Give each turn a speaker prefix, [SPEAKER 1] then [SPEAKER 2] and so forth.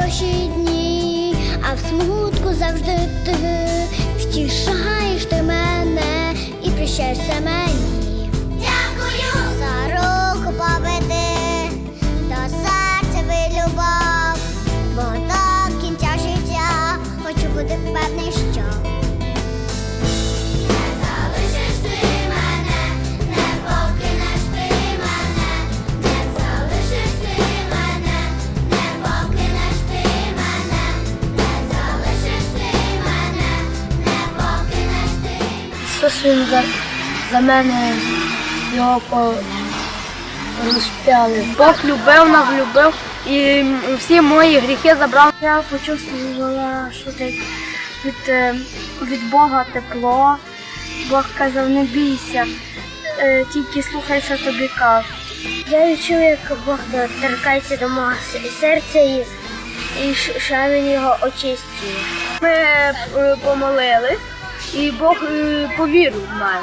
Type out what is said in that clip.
[SPEAKER 1] хороші дні, а в смутку завжди ти втішаєш ти мене і прищаєшся мені.
[SPEAKER 2] Ісус він за, за мене його розп'яли. Бог любив нас, любив і всі мої гріхи забрав. Я почувствувала, що від, е, від Бога тепло. Бог казав, не бійся, е, тільки слухай, що тобі кажуть. Я відчув, як Бог торкається до мого серця і, і що він його очистює. Ми е, помолились, і Бог е, повірив в мене.